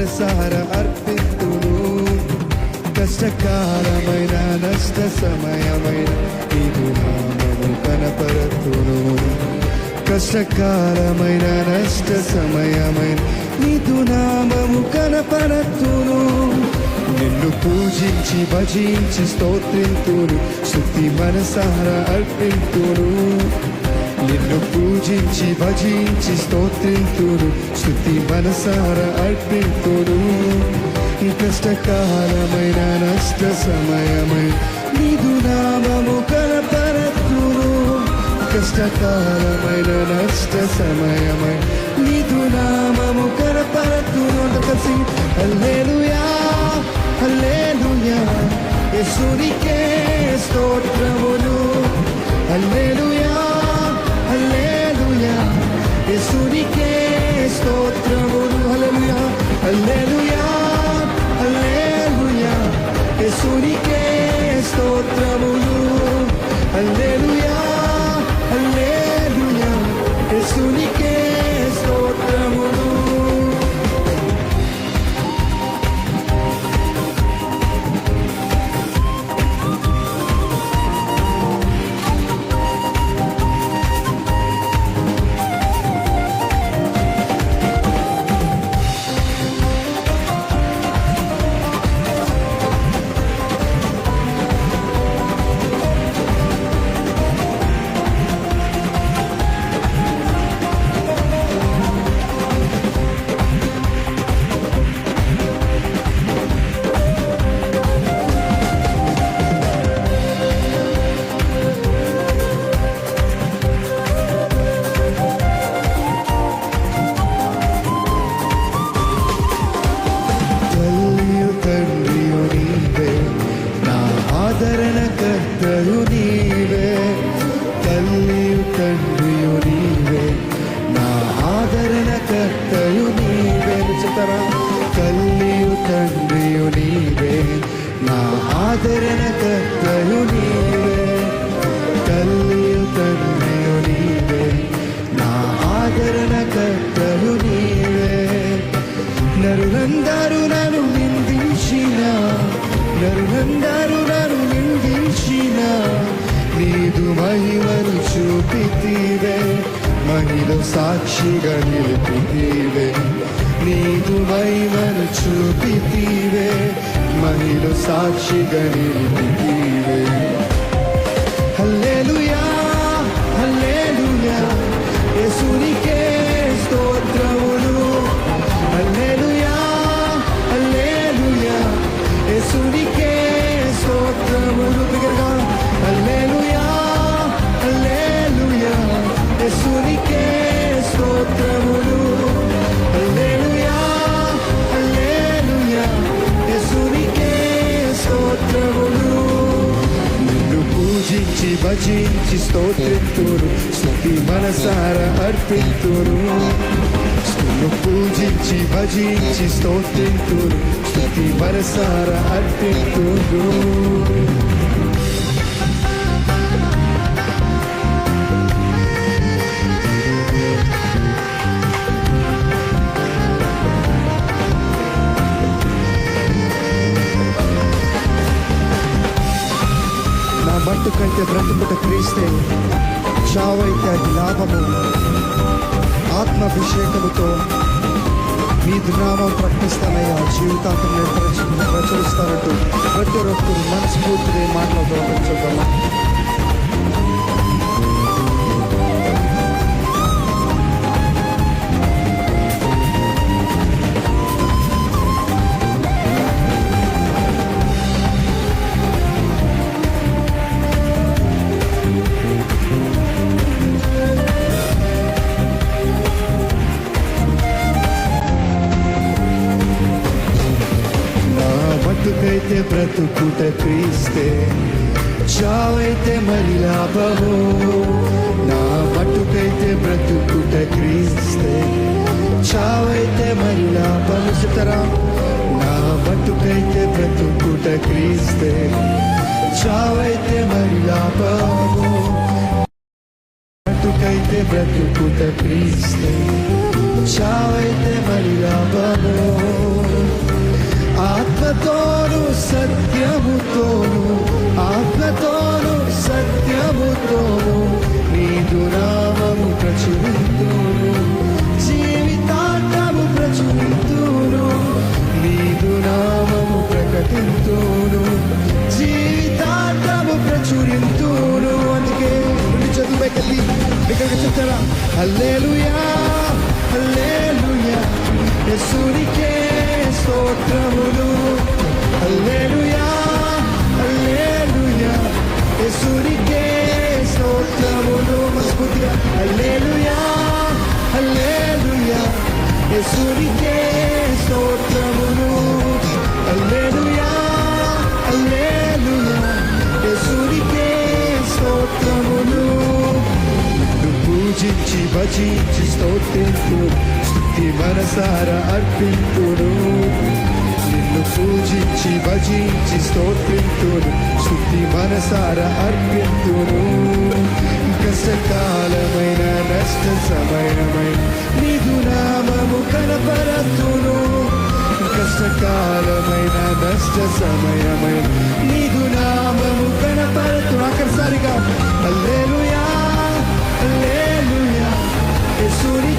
మనసార అర్పితుడు కష్టకాలమైన నష్ట సమయమైన నీకు నామము కనపరతును కష్టకాలమైన నష్ట సమయమైన నీతు నామము కనపరతును నిన్ను పూజించి భజించి స్తోత్రింతును శుద్ధి మనసార అర్పింతును నిన్ను పూజించి భజించి స్తోత్రింతును స్థుతి మనసార అర్పింతును ఈ కష్టకాలమైన నష్ట సమయమై నీదు నామము కనపరతును కష్టకాలమైన నష్ట సమయమై నీదు నామము కనపరతును కలిసి హల్లెలూయా హల్లెలూయా యేసునికే స్తోత్రములు. హల్లెలూయా స్తోత్రములు నీవే చెప్తారా తల్లియు తండ్రియు నీవే. నా ఆదరణ కర్తయు నీవే. తల్లియు తండ్రియు నీవే. నా ఆదరణ కర్తయు నీవే. నరులందరూ నన్ను నిందించిన నరులందరూ నన్ను నిందించిన. నీదు మహిమను చూపితీవే. మహిళ సాక్షిగా నిలిపితీవే. నీదు మహిమను చూపితీవే. మహిళ సాక్షిగా నిలిపితీవే. భజించి భజించి స్తోత్రితురు స్థుతి మనసార అర్పితురు స్థును పూజించి భజించి స్తోత్రితురు స్థుతి మనసార అర్పితురు నా బ్రతుకుట క్రీస్తే చావైతే అది లాభము. ఆత్మాభిషేకముతో మీ నామం ప్రకటిస్తానయ్యా. జీవితాంతం నేను ప్రచురిస్తానంటూ ప్రతి ఒక్కరు మనస్ఫూర్తిని మాట్లాడుతూ చూద్దామా మట్టుకైతే బ్రతుకుట క్రీస్తే చావైతే మరి లాభము నా మట్టుకైతే బ్రతుకుట క్రీస్తే చావైతే మరి లాభము సుతరా నా మట్టుకైతే బ్రతుకుట క్రీస్తే చావైతే మరి లాభము బ్రతుకైతే బ్రతుకుట క్రీస్తే చావైతే మరి లాభము ఆత్మతోను సత్యముతోను ఆత్మతోను సత్యముతోను నీదు నామము ప్రచురింతును. జీవితాంతము ప్రచురింతును. నీదు నామము ప్రకటింతును. జీవితాంతము ప్రచురింతును. అందుకే రెండు చదువుకెళ్ళి ఇక్కడికి చెప్తారా? హల్లెలూయా హల్లెలూయా. యేసునికే స్తోత్రములు. యేసునికే స్తోత్రములు హల్లెలూయా హల్లెలూయా యేసునికే స్తోత్రములు పూజించి భజించి స్తోత్రింతు స్థుతి మనసార అర్పింతును పూజించి భజించి స్తోత్రింతును స్థుతి మనసార అర్పింతును కష్టకాలమైన నష్ట సమయమైన నీదు నామము కనపరతును కష్టకాలమైన నష్ట సమయమైన నీదు నామము కనపరతు ఆఖరిసారిగా హల్లెలూయా హల్లెలూయా యేసునికే